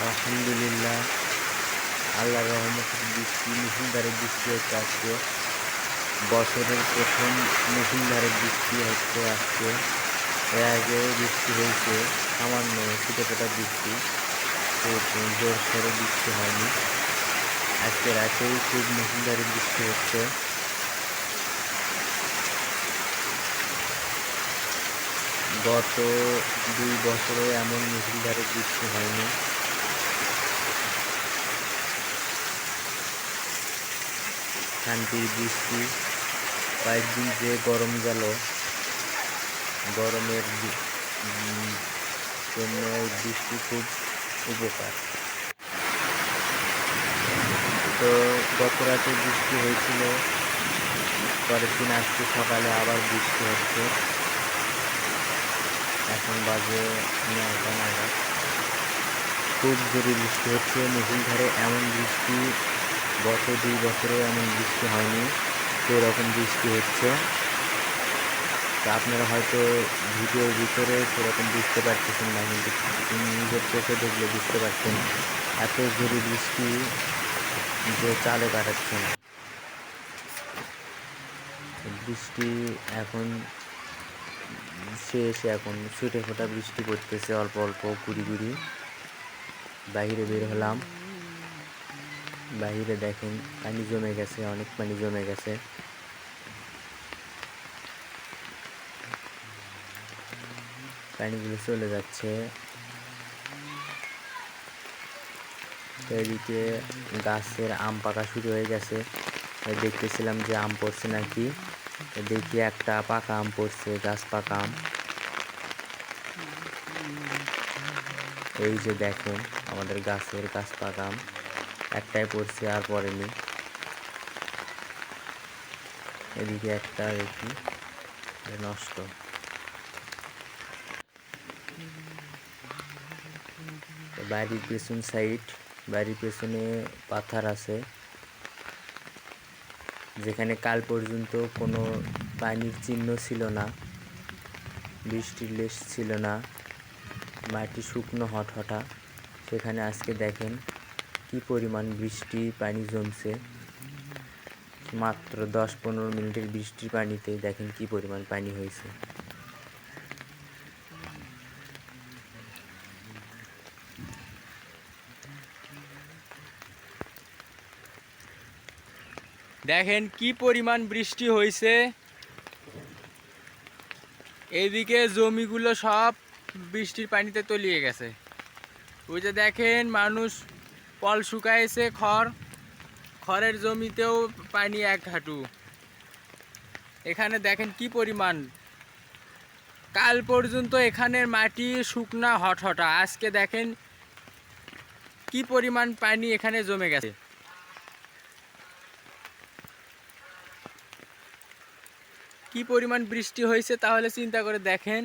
আলহামদুলিল্লাহ। আল্লাহ রহমতের বৃষ্টি মুসুলধারে বৃষ্টি হচ্ছে আজকে। বছরের প্রথম মুসুলধারে বৃষ্টি হচ্ছে আজকে। এর আগে বৃষ্টি হয়েছে, সামান্য ছোটো ফোটা বৃষ্টি। জোর সরে বৃষ্টি হয়নি। আজকে রাতেই খুব মুসুলধারে বৃষ্টি হচ্ছে। গত দুই বছরে এমন মুসুলধারে বৃষ্টি হয়নি। শান্তির বৃষ্টি। কয়েকদিন যে গরম গেল, গরমের জন্য এই বৃষ্টি খুব উপকার। তো গত রাতে বৃষ্টি হয়েছিল, পরের দিন আজকে সকালে আবার বৃষ্টি হচ্ছে। এখন বাজে নয়টা নাগাদ। খুব জোরে বৃষ্টি হচ্ছে। মুসুলধারে এমন বৃষ্টি গত দুই বছরে এমন বৃষ্টি হয়নি সেরকম বৃষ্টি হচ্ছে। তা আপনারা হয়তো ভিডিওর ভিতরে সেরকম বুঝতে পারতেছেন না, কিন্তু নিজের চোখে দেখলে বুঝতে পারছেন এত জোরে বৃষ্টি যে চালে কাটাচ্ছে। না বৃষ্টি এখন শেষ, এখন ছুটে ফোটা বৃষ্টি পড়তেছে, অল্প অল্প, কুড়ি কুড়ি। বাইরে বের হলাম। বাইরে দেখেন, পানি জমে গেছে, অনেক পানি জমে গেছে। পানিগুলো চলে যাচ্ছে। এদিকে গাছের আম পাকা শুরু হয়ে গেছে। দেখতেছিলাম যে আম পড়ছে নাকি। দেখি একটা পাকা আম পড়ছে, গাছ পাকা আম। এই যে দেখেন, আমাদের গাছের গাছ পাকা আম। একটাই পড়ছে, আর পড়েনি। এদিকে একটা, দেখি। নষ্ট। বাড়ির পেছন সাইড বাড়ির পেছনে পাথর আছে। যেখানে কাল পর্যন্ত কোনো পানির চিহ্ন ছিল না, বৃষ্টির লেশ ছিল না, মাটি শুকনো হট হঠা সেখানে আজকে দেখেন কি পরিমাণ বৃষ্টি, পানি জমছে? মাত্র দশ পনেরো মিনিটের বৃষ্টির পানিতে দেখেন কি পরিমাণ পানি হয়েছে। দেখেন কি পরিমাণ বৃষ্টি হয়েছে। এদিকে জমিগুলো সব বৃষ্টির পানিতে তলিয়ে গেছে। ওই যে দেখেন মানুষ পল শুকাইছে খড়। খড়ের জমিতেও পানি এক হাঁটু। এখানে দেখেন কি পরিমাণ। কাল পর্যন্ত এখানের মাটি শুকনা হটহটা। আজকে দেখেন কি পরিমাণ পানি এখানে জমে গেছে। কি পরিমাণ বৃষ্টি হয়েছে তাহলে চিন্তা করে দেখেন।